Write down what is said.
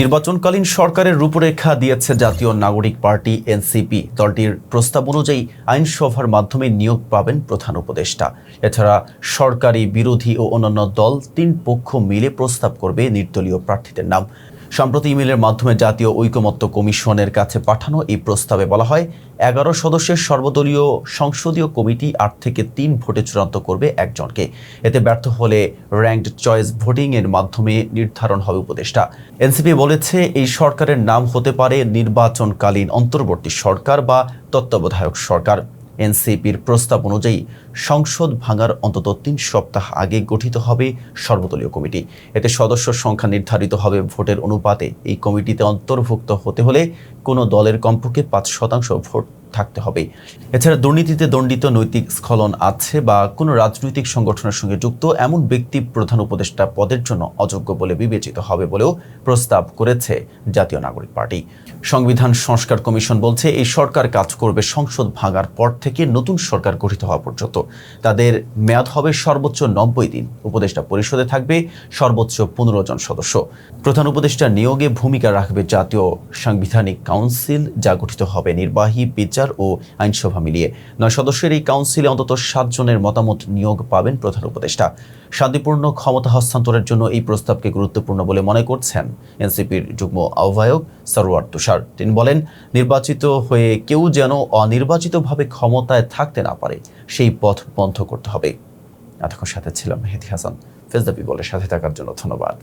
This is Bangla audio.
নির্বাচনকালীন সরকারের রূপরেখা দিয়েছে জাতীয় নাগরিক পার্টি, এনসিপি। দলটির প্রস্তাব অনুযায়ী আইনসভার মাধ্যমে নিয়োগ পাবেন প্রধান উপদেষ্টা। এছাড়া সরকারি বিরোধী ও অন্যান্য দল তিন পক্ষ মিলে প্রস্তাব করবে নির্দলীয় প্রার্থীদের নাম। সম্প্রতি ইমেলের মাধ্যমে জাতীয় ঐকমত্য কমিশনের কাছে পাঠানো এই প্রস্তাবে বলা হয়, এগারো সদস্যের সর্বদলীয় সংসদীয় কমিটি আট থেকে তিন ভোটে চূড়ান্ত করবে একজনকে। এতে ব্যর্থ হলে র্যাঙ্কড চয়েস ভোটিং এর মাধ্যমে নির্ধারণ হবে উপদেষ্টা। এনসিপি বলেছে, এই সরকারের নাম হতে পারে নির্বাচনকালীন অন্তর্বর্তী সরকার বা তত্ত্বাবধায়ক সরকার। এনসিপির প্রস্তাব অনুযায়ী সংসদ ভাঙার অন্তত তিন সপ্তাহ আগে গঠিত হবে সর্বদলীয় কমিটি। এতে সদস্য সংখ্যা নির্ধারিত হবে ভোটের অনুপাতে। এই কমিটিতে অন্তর্ভুক্ত হতে হলে কোনো দলের কমপক্ষে পাঁচ শতাংশ ভোট থাকতে হবে এছাড়া দুর্নীতিতে দণ্ডিত নৈতিক স্খলন আছে বা কোনো রাজনৈতিক সংগঠনের সঙ্গে যুক্ত এমন ব্যক্তি প্রধান উপদেষ্টা পদের জন্য অযোগ্য বলে বিবেচিত হবে বলেও প্রস্তাব করেছে জাতীয় নাগরিক পার্টি। সংবিধান সংস্কার কমিশন বলছে, এই সরকার কাজ করবে সংসদ ভাঙার পর থেকে নতুন সরকার গঠিত হওয়া পর্যন্ত। তাদের মেয়াদ হবে সর্বোচ্চ নব্বই দিন। উপদেষ্টা পরিষদে থাকবে সর্বোচ্চ পনেরো জন সদস্য। প্রধান উপদেষ্টা নিয়োগে ভূমিকা রাখবে জাতীয় সাংবিধানিক কাউন্সিল, যা গঠিত হবে নির্বাহী বিচার ও আইনসভা মিলিয়ে। নয় সদস্যের এই কাউন্সিলে অন্তত সাত জনের মতামত নিয়োগ পাবেন প্রধান উপদেষ্টা। শান্তিপূর্ণ ক্ষমতা হস্তান্তরের জন্য এই প্রস্তাবকে গুরুত্বপূর্ণ বলে মনে করছেন এনসিপির যুগ্ম আহ্বায়ক সরোয়ার তুষার। তিনি বলেন, নির্বাচিত হয়ে কেউ যেন অনির্বাচিতভাবে ক্ষমতায় থাকতে না পারে, সেই পথ বন্ধ করতে হবে। এতক্ষণ সাথে ছিলাম মেহেদি হাসান। ফেজদাবি বলে সাথে থাকার জন্য ধন্যবাদ।